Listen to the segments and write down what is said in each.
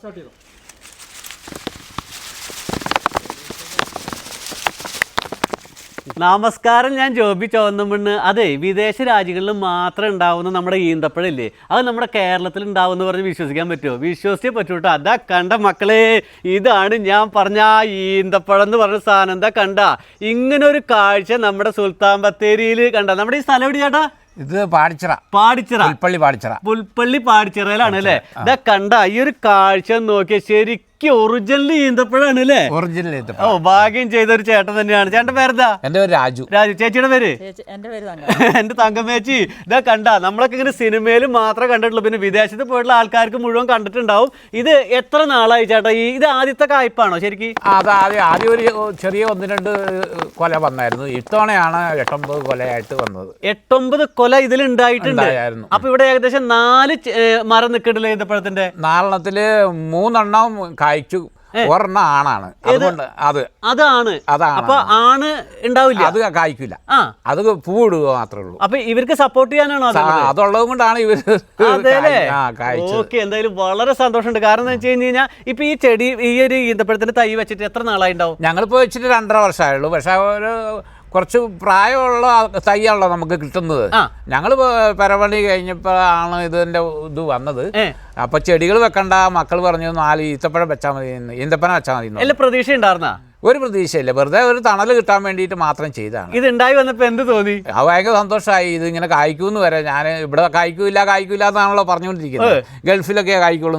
Start നമസ്കാരം ഞാൻ ജോബി ചോന്നമണ്ണ് അതെ വിദേശ രാജ്യങ്ങളിൽ മാത്രം ഉണ്ടാവുന്ന നമ്മുടെ ഈന്തപ്പഴമില്ലേ അത് നമ്മുടെ കേരളത്തിൽ ഉണ്ടാവുമെന്ന് പറഞ്ഞ് വിശ്വസിക്കാൻ പറ്റുമോ? വിശ്വസിച്ചേ പറ്റൂട്ടോ അതാ കണ്ട മക്കളെ ഇതാണ് ഞാൻ പറഞ്ഞ ആ ഈന്തപ്പഴം എന്ന് പറഞ്ഞ സാധനം. എന്താ കണ്ട? ഇങ്ങനൊരു കാഴ്ച നമ്മുടെ സുൽത്താൻ ബത്തേരിയിൽ കണ്ട. നമ്മുടെ ഈ സ്ഥലം എവിടെ ചേട്ടാ? ഇത് പാടിച്ചിറ. പാടിച്ചിറ. പുൽപ്പള്ളി പാടിച്ചിറ. പുൽപ്പള്ളി പാടിച്ചിറയിലാണ് അല്ലേ? ഇതാ കണ്ട ഈ ഒരു കാഴ്ച നോക്കിയ ശരിക്കും ഒറിജിനൽ ഈന്തപ്പഴാണ് അല്ലേ ഒറിജിനൽ ഓ ഭാഗ്യം ചെയ്ത ഒരു ചേട്ടൻ തന്നെയാണ്. ചേട്ടൻ പേരെന്താ? എന്റെ പേര് രാജു. രാജു. ചേച്ചിയുടെ പേര്? എന്റെ തങ്കമേച്ചി ഇതാ കണ്ട നമ്മളൊക്കെ ഇങ്ങനെ സിനിമയിൽ മാത്രമേ കണ്ടിട്ടുള്ളൂ. പിന്നെ വിദേശത്ത് പോയിട്ടുള്ള ആൾക്കാർക്ക് മുഴുവൻ കണ്ടിട്ടുണ്ടാവും. ഇത് എത്ര നാളായി ചേട്ടാ? ഈ ഇത് ആദ്യത്തെ കായ്പാണോ ശരിക്ക്? അത് ആദ്യം ആദ്യം ഒരു ചെറിയ ഒന്ന് രണ്ട് കൊല വന്നായിരുന്നു. ഇത്തവണയാണ് എട്ടൊമ്പത് കൊലയായിട്ട് വന്നത്. എട്ടൊമ്പത് കൊല ഇതിൽ ഉണ്ടായിട്ടുണ്ട്. ഉണ്ടായിരുന്നു. അപ്പൊ ഇവിടെ ഏകദേശം നാല് മരം നിൽക്കണ്ടല്ലേ ഈന്തപ്പഴത്തിന്റെ നാലെണ്ണത്തിൽ മൂന്നെണ്ണം കായ്ച്ചു ഒരെണ്ണം ആണാണ്. അതുകൊണ്ട് അത് അതാണ്. അതാണ്. അപ്പൊ ആണ് ഉണ്ടാവില്ല. അത് കായ്ക്കില്ല അത് പൂവിടുക മാത്രമേ ഉള്ളൂ. അപ്പൊ ഇവർക്ക് സപ്പോർട്ട് ചെയ്യാനാണോ അതുള്ളത് കൊണ്ടാണ് ഓക്കെ എന്തായാലും വളരെ സന്തോഷമുണ്ട്. കാരണം എന്താ വെച്ച് കഴിഞ്ഞ് കഴിഞ്ഞാൽ ഇപ്പൊ ഈ ചെടി ഈ ഒരു ഈന്തപ്പഴത്തിന്റെ തൈ വെച്ചിട്ട് എത്ര നാളായി ഉണ്ടാവും? ഞങ്ങളിപ്പോ വെച്ചിട്ട് രണ്ടര വർഷമായുള്ളൂ. പക്ഷെ ഒരു കുറച്ച് പ്രായമുള്ള തൈയാണല്ലോ നമുക്ക് കിട്ടുന്നത്. ഞങ്ങൾ പരവണി കഴിഞ്ഞപ്പോഴാണ് ഇതിന്റെ ഇത് വന്നത് അപ്പൊ ചെടികൾ വെക്കണ്ട മക്കൾ പറഞ്ഞു നാല് ഈത്തപ്പഴം വെച്ചാൽ മതി. ഈന്തപ്പഴം വെച്ചാൽ മതി പ്രതീക്ഷ ഉണ്ടായിരുന്ന ഒരു പ്രതീക്ഷയില്ല. വെറുതെ ഒരു തണൽ കിട്ടാൻ വേണ്ടിയിട്ട് മാത്രം ചെയ്തതാണ്. ഇത് ഉണ്ടായി വന്നപ്പോൾ എന്ത് തോന്നി? അത് ഭയങ്കര സന്തോഷമായി ഇത് ഇങ്ങനെ കായ്ക്കൂന്ന് വരെ ഞാൻ ഇവിടെ കായ്ക്കൂല കായ്ക്കൂല എന്നാണല്ലോ പറഞ്ഞുകൊണ്ടിരിക്കുന്നത്. ഗൾഫിലൊക്കെ കായ്ക്കുള്ളൂ.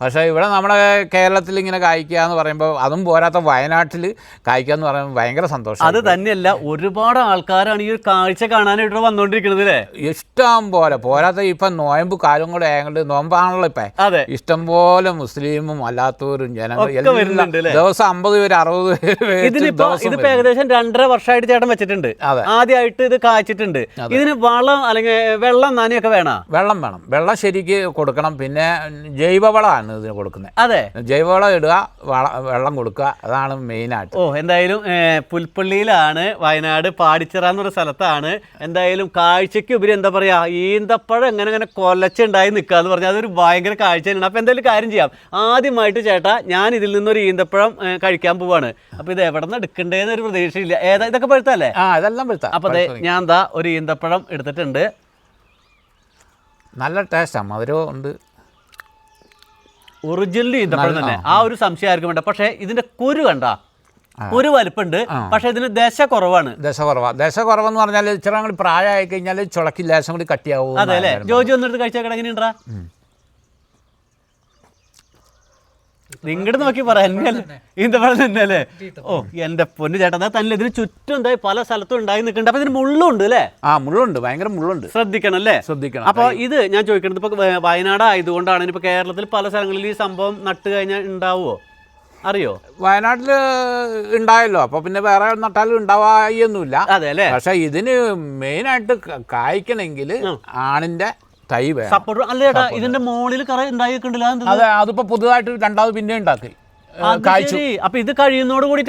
പക്ഷേ ഇവിടെ നമ്മുടെ കേരളത്തിൽ ഇങ്ങനെ കായ്ക്കുക എന്ന് പറയുമ്പോൾ അതും പോരാത്ത വയനാട്ടിൽ കായ്ക്കുക എന്ന് പറയുമ്പോൾ ഭയങ്കര സന്തോഷം അത് തന്നെയല്ല ഒരുപാട് ആൾക്കാരാണ് ഈ ഒരു കാഴ്ച കാണാനായിട്ട് വന്നോണ്ടിരിക്കുന്നത് അല്ലേ? ഇഷ്ടം പോലെ. പോരാത്ത ഇപ്പം നോയമ്പ് കാലം കൂടെ ആയതുകൊണ്ട് നോമ്പാണല്ലോ ഇപ്പം. ഇഷ്ടം പോലെ മുസ്ലിമും അല്ലാത്തവരും ജനങ്ങൾ? ദിവസം അമ്പത് പേര് അറുപത് ഇതിനിപ്പോ ഇതിപ്പോ ഏകദേശം രണ്ടര വർഷമായിട്ട് ചേട്ടൻ വെച്ചിട്ടുണ്ട്. ആദ്യമായിട്ട് ഇത് കാച്ചിട്ടുണ്ട്. ഇതിന് വളം അല്ലെങ്കിൽ വെള്ളം നനയൊക്കെ വേണം? വെള്ളം വേണം. വെള്ളം ശരിക്ക് കൊടുക്കണം. പിന്നെ ജൈവവളമാണ് ഇതിന് കൊടുക്കുന്നത്. അതെ. ജൈവവളം ഇടുക വെള്ളം കൊടുക്കുക. അതാണ് മെയിൻ ആയിട്ട്. ഓ എന്തായാലും പുൽപ്പള്ളിയിലാണ് വയനാട് പാടിച്ചിറ എന്നൊരു സ്ഥലത്താണ്. എന്തായാലും കാഴ്ചയ്ക്ക് ഉപരി എന്താ പറയാ ഈന്തപ്പഴം എങ്ങനെ അങ്ങനെ കൊലച്ചുണ്ടായി നിൽക്കുക എന്ന് പറഞ്ഞാൽ അതൊരു ഭയങ്കര കാഴ്ച തന്നെയാണ്. അപ്പോൾ എന്തായാലും കാര്യം ചെയ്യാം. ആദ്യമായിട്ട് ചേട്ടാ ഞാൻ ഇതിൽ നിന്നൊരു ഈന്തപ്പഴം കഴിക്കാൻ പോവാണ്. അപ്പോൾ ഇത് എവിടെ നിന്ന് എടുക്കണ്ടേന്ന് ഒരു പ്രതീക്ഷയില്ല. ഏതാ ഇതൊക്കെ പഴുത്തല്ലേ ആ ഇതെല്ലാം പഴുത്ത. അപ്പൊ അതെ ഞാൻ എന്താ ഒരു ഈന്തപ്പഴം എടുത്തിട്ടുണ്ട്. നല്ല ടേസ്റ്റാണ് മധുരവും ഉണ്ട്. ഒറിജിനൽ ഈന്തപ്പഴം തന്നെ. ആ. ഒരു സംശയം ആർക്കും വേണ്ട. പക്ഷേ ഇതിന്റെ കുരു കണ്ട. ഒരു വലുപ്പുണ്ട്. പക്ഷേ ഇതിന് ദശ കുറവാണ്. ദശ കുറവാ. ദശ കുറവെന്ന് പറഞ്ഞാൽ ഇച്ചിരി കൂടി പ്രായമായി കഴിഞ്ഞാൽ ചുളക്കി ലേശം കൂടി കട്ടിയാവും അതെ അല്ലേ? ജോജി ഒന്നെടുത്ത് കഴിച്ചാൽ എങ്ങനെയുണ്ടാ? നിങ്ങടെ നോക്കി പറ എന്നെ ഈന്തപ്പഴം ഓ എന്റെ പൊന്നു ചേട്ടാ അതാ തന്നെ ഇതിന് ചുറ്റും എന്തായി പല സ്ഥലത്തും ഉണ്ടായി നിൽക്കുന്നുണ്ട്. അപ്പൊ ഇതിന് മുള്ളുണ്ട് അല്ലേ? ആ മുള്ളുണ്ട്. ഭയങ്കര മുള്ളുണ്ട്. ശ്രദ്ധിക്കണം അല്ലേ? ശ്രദ്ധിക്കണം. അപ്പൊ ഇത് ഞാൻ ചോദിക്കുന്നത് ഇപ്പൊ വയനാട് ആയതുകൊണ്ടാണ് ഇപ്പൊ കേരളത്തിൽ പല സ്ഥലങ്ങളിൽ ഈ സംഭവം നട്ട് കഴിഞ്ഞാൽ ഉണ്ടാവുമോ അറിയോ? വയനാട്ടിൽ ഉണ്ടായല്ലോ. അപ്പൊ പിന്നെ വേറെ നട്ടാലും ഉണ്ടാവായൊന്നുമില്ല അതെ അല്ലേ? പക്ഷെ ഇതിന് മെയിനായിട്ട് കായ്ക്കണമെങ്കിൽ ആണിന്റെ തൈ വേണം. സപ്പോർട്ട്. ഇതിന്റെ മോളിൽ കറ ഉണ്ടായിക്കണ്ടില്ല അത് അതിപ്പോ പുതുതായിട്ട് രണ്ടാമത് പിന്നെ ഉണ്ടാക്കി. അപ്പൊ ഇത് കഴിയുന്നോട് കൂടി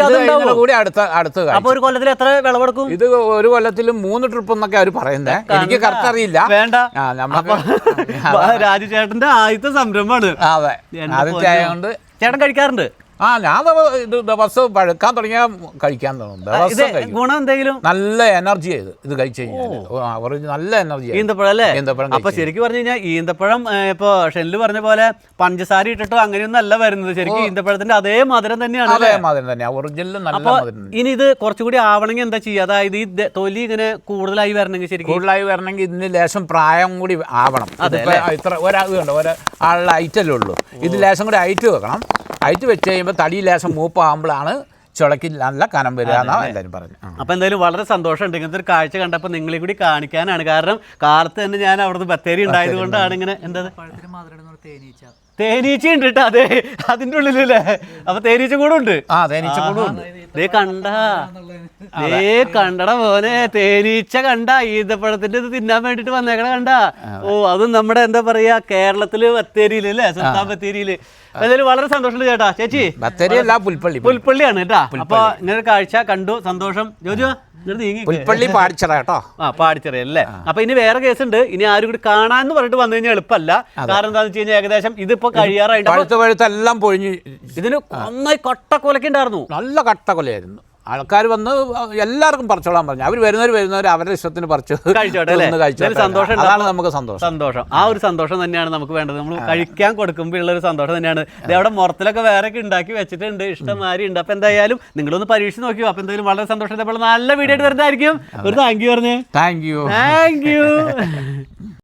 അടുത്ത അടുത്ത അപ്പൊ ഒരു കൊല്ലത്തിൽ എത്ര വിളവെടുക്കും? ഇത് ഒരു കൊല്ലത്തിൽ മൂന്ന് ട്രിപ്പ് എന്നൊക്കെ അവർ പറയുന്നത് എനിക്ക് കറക്റ്റ് അറിയില്ല. വേണ്ട. രാജു ചേട്ടന്റെ ആദ്യത്തെ സംരംഭമാണ്. അതെ. ആദ്യത്തെ. ആയതുകൊണ്ട് ചേട്ടൻ കഴിക്കാറുണ്ട്? ആ ഞാൻ ഇത് ദിവസം പഴുക്കാൻ തുടങ്ങിയ കഴിക്കാൻ തോന്നും. ദിവസം ഗുണം എന്തെങ്കിലും? നല്ല എനർജി ഇത് ഇത് കഴിച്ചു കഴിഞ്ഞാൽ നല്ല എനർജി ഈന്തപ്പഴം അല്ലേ? ഈന്തപ്പഴം അപ്പൊ ശരിക്കും പറഞ്ഞു കഴിഞ്ഞാൽ ഈന്തപ്പഴം ഇപ്പൊ ഷെല്ല് പറഞ്ഞ പോലെ പഞ്ചസാര ഇട്ടിട്ടോ അങ്ങനെയൊന്നും അല്ല വരുന്നത്. ശരിക്കും ഈന്തപ്പഴത്തിന്റെ അതേ മധുരം തന്നെയാണ് അതേ മധുരം തന്നെ ഒറിജിനൽ നല്ല. ഇനി ഇത് കുറച്ചുകൂടി ആവണമെങ്കിൽ എന്താ ചെയ്യുക? അതായത് ഈ തൊലി ഇങ്ങനെ കൂടുതലായി വരണമെങ്കിൽ ശരിക്കും? കൂടുതലായി വരണമെങ്കിൽ ഇതിന് ലേശം പ്രായം കൂടി ആവണം. അതെ ഇത്ര ഒരാൾ കണ്ടോ ഒരാളുടെ ഐറ്റല്ലേ ഉള്ളൂ. ഇത് ലേശം കൂടി ഐറ്റ് വെക്കണം. ഐറ്റ് വെച്ച് കഴിയുമ്പോൾ തടി ലേശം മൂപ്പാകുമ്പോഴാണ് ചുളക്കി നല്ല കനം വരിക എന്നാണ് എല്ലാവരും പറഞ്ഞു അപ്പോൾ എന്തായാലും വളരെ സന്തോഷമുണ്ട്. ഇങ്ങനത്തെ ഒരു കാഴ്ച കണ്ടപ്പോൾ നിങ്ങളെ കൂടി കാണിക്കാനാണ്. കാരണം കാലത്ത് തന്നെ ഞാൻ അവിടുന്ന് ബത്തേരി ഉണ്ടായത് കൊണ്ടാണ് ഇങ്ങനെ എന്താ തേനീച്ച തേനീച്ച. ഉണ്ട് കേട്ടോ അതെ. അതിന്റെ ഉള്ളിലല്ലേ? അപ്പൊ തേനീച്ച കൂടെ ഉണ്ട്? ആ തേനീച്ച കൂടെ ഉണ്ട്. ദേ കണ്ട. ദേ കണ്ടട പോലെ തേനീച്ച കണ്ട. ഈന്തപ്പഴത്തിന്റെ ഇത് തിന്നാൻ വേണ്ടിട്ട് വന്നേക്കണ കണ്ട. ഓ അതും നമ്മുടെ എന്താ പറയാ കേരളത്തിൽ ബത്തേരിയിലല്ലേ സുൽത്താൻ ബത്തേരിയിൽ. എന്തായാലും വളരെ സന്തോഷമുണ്ട് ചേട്ടാ. ചേച്ചി ബത്തേരി അല്ല പുൽപ്പള്ളി. പുൽപ്പള്ളിയാണ് കേട്ടാ. അപ്പൊ ഇങ്ങനെ കാഴ്ച കണ്ടു സന്തോഷം. ജോജു പുൽപ്പള്ളി പാടിച്ചറ കേട്ടോ. ആ പാടിച്ചറിയല്ലേ? അപ്പൊ ഇനി വേറെ കേസ് ഉണ്ട് ഇനി ആരും കൂടി കാണാന്ന് പറഞ്ഞിട്ട് വന്നു കഴിഞ്ഞാൽ എളുപ്പമല്ല. കാരണം എന്താണെന്ന് വെച്ച് കഴിഞ്ഞാൽ ഏകദേശം ഇതിപ്പോ കഴിയാറായിട്ട് പഴുത്ത പഴുത്തെല്ലാം പൊഴിഞ്ഞു ഇതിന് ഒന്നായി കട്ടക്കൊലക്കുണ്ടായിരുന്നു നല്ല കട്ട കൊലയായിരുന്നു ആൾക്കാർ വന്ന് എല്ലാവർക്കും പറിച്ചോളാൻ പറഞ്ഞു. അവർ വരുന്നവർ വരുന്നവർ അവരുടെ ഇഷ്ടത്തിന് പറിച്ചു സന്തോഷം അതാണ് നമുക്ക് സന്തോഷം. സന്തോഷം. ആ ഒരു സന്തോഷം തന്നെയാണ് നമുക്ക് വേണ്ടത്. നമ്മൾ കഴിക്കാൻ കൊടുക്കുമ്പോൾ ഉള്ള ഒരു സന്തോഷം തന്നെയാണ്. അവിടെ മുറത്തിലൊക്കെ വേറെ ഒക്കെ ഉണ്ടാക്കി വെച്ചിട്ടുണ്ട്. ഇഷ്ടംമാതിരി ഉണ്ട്. അപ്പൊ എന്തായാലും നിങ്ങളൊന്ന് പരീക്ഷിച്ച് നോക്കിയോ? അപ്പൊ എന്തായാലും വളരെ സന്തോഷം നല്ല വീഡിയോ ആയിട്ട് വരുന്നതായിരിക്കും. ഒരു താങ്ക് യു പറഞ്ഞേ. Thank you thank you